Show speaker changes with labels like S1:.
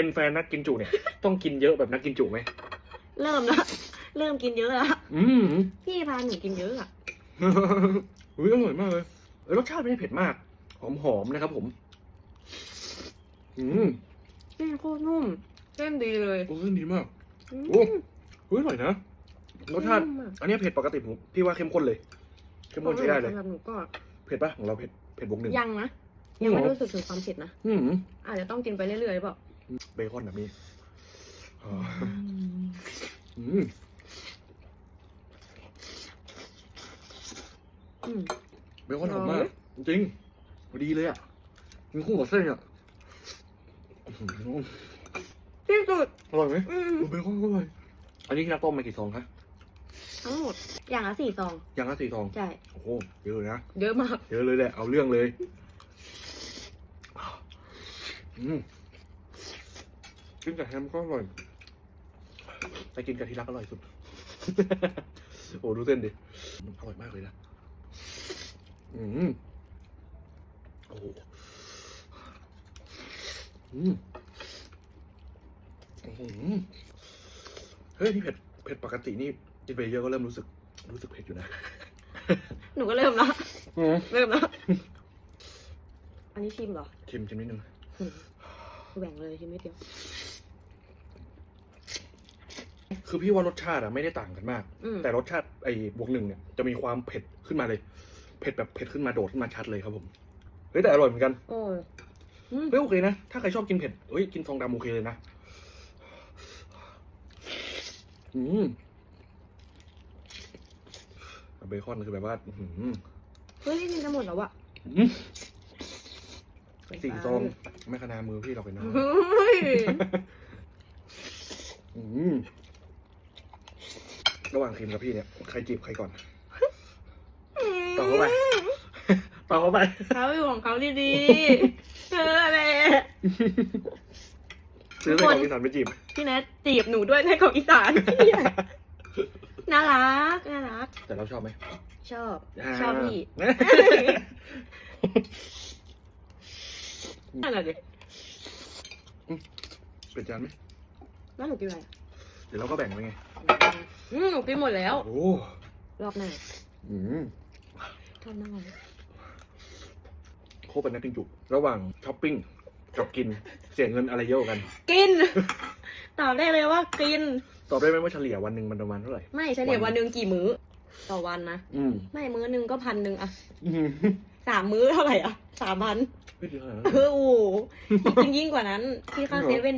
S1: เป็นแฟนนักกินจุเนี่ย ต้องกินเยอะแบบนักกินจุไหม
S2: เริ่มละเริ่มกินเยอะละ
S1: อืม
S2: พี่พาหนูกินเยอะอะ
S1: อุ้ยอร่อยมากเลยเอ้ยรสชาติไม่ได้เผ็ดมากหอมหอมๆนะครับ ผม อืม
S2: เส้นโคตรนุ่มเส้นดีเลย
S1: โอ้ยดีมาก
S2: อืม
S1: โอ้เฮ้ยอร่อยนะรสชาติ
S2: นุ่มอะ
S1: อันนี้เผ็ดปกติผมพี่ว่าเข้มข้นเลย เข้มข้นใช้ได้เลย
S2: สำหรับหนูก็
S1: เผ็ดปะของเราเผ็ดเผ็ดบวกหนึ่ง
S2: ยังนะ
S1: อืม
S2: ยังไม่รู้สึกถึงความเผ็ดนะ
S1: อืม
S2: อาจจะต้องกินไปเรื่อยๆหรือเปล่า
S1: เบคอนแบบนี้อ๋ออืม
S2: อืม
S1: เบคอนหอมมาก จริงดีเลยอะกินคู่กับเส้นอะอื้อหือ
S2: ที่สุด
S1: อร่อยไหม
S2: อืม
S1: เบคอนอร่อยอันนี้ที่นักต้มมากี่ซองคะ
S2: ทั้งหมดอย่างละสี่ซอง
S1: อย่างละสี่ซอง
S2: ใช่
S1: โอ้โห เยอะเลยนะ
S2: เยอะมาก
S1: เยอะเลยแหละ เอาเรื่องเลย อืม กินกับแฮมก็อร่อย แต่กินกับที่รักอร่อยสุด โอ้ดูเส้นดิอร่อยมากเลยนะ อืมโอ้โหอืมอื้อหือเฮ้ยนี่เผ็ด เผ็ดปกตินี่กินไปเยอะก็เริ่มรู้สึก รู้สึกเผ็ดอยู่นะ
S2: หนูก็เริ่มละ
S1: อืม
S2: เริ่มละอันนี้ชิมเหรอ
S1: ชิมชิมนิดนึง
S2: อืมแบ่งเลยชิมไม่เดียว
S1: คือพี่ว่ารสชาติอะไม่ได้ต่างกันมาก
S2: อืม
S1: แต่รสชาติไอ้บวกหนึ่งเนี่ยจะมีความเผ็ดขึ้นมาเลย เผ็ดแบบเผ็ดขึ้นมาโดดขึ้นมาชัดเลยครับผม เฮ้ยแต่อร่อยเหมือนกัน
S2: โอ้ยอืม
S1: เฮ้ยโอเคนะ ถ้าใครชอบกินเผ็ดเฮ้ยกินซองดำโอเคเลยนะ อืมเบคอนคือแบบว่า อื้อหือ
S2: เฮ้ยกินจะหมดแล้วอะ
S1: อืม สี่ซองไม่ขนามือพี่เราไปนะ
S2: เฮ้ย
S1: อืมระหว่างคิมกับพี่เนี่ย ใครจีบใครก่อนต่อเข้าไปต่อเข้าไป
S2: เขาอยู่ของเขาดีๆเอออะไร
S1: ซื้อ
S2: ทุ
S1: ใส่
S2: กคน
S1: ของอีสานไปจีบ
S2: พี่แนทจีบหนูด้วยในของอีสานน่ารักน่ารัก
S1: แต่เราชอบไหม
S2: ชอบ ชอบพี่า นั่นแหละดิ
S1: เปลี่ยนจานไหม
S2: แล้วหนูกินอะไร
S1: เดี๋ยวเราก็แบ่งไปไง
S2: อืมหนูกินหมดแล้ว
S1: โอ้
S2: รอบหน้า
S1: อืม
S2: ชอบมากเลย
S1: โคตรเป็นนักกินจุระหว่างช้อปปิ้งกับกิน เสียเงินอะไรเยอะกว่ากัน
S2: กิน ตอบได้เลยว่ากิน
S1: ตอบได้ไหมว่าเฉลี่ยวันหนึ่งมันประมาณเท่าไหร่
S2: ไม่เฉลี่ยวันหนึ่งกี่มื้อ ต่อวันนะ
S1: อืม
S2: ไม่มื้อหนึ่งก็พันหนึ่งอะ
S1: อืม
S2: สามมื้อเท่าไหร่อะสามพัน
S1: ไม่ดีเท่าไหร่นะ
S2: เออโอ้โหยิ่งยิ่งกว่านั้นที่ค่าเซเว่น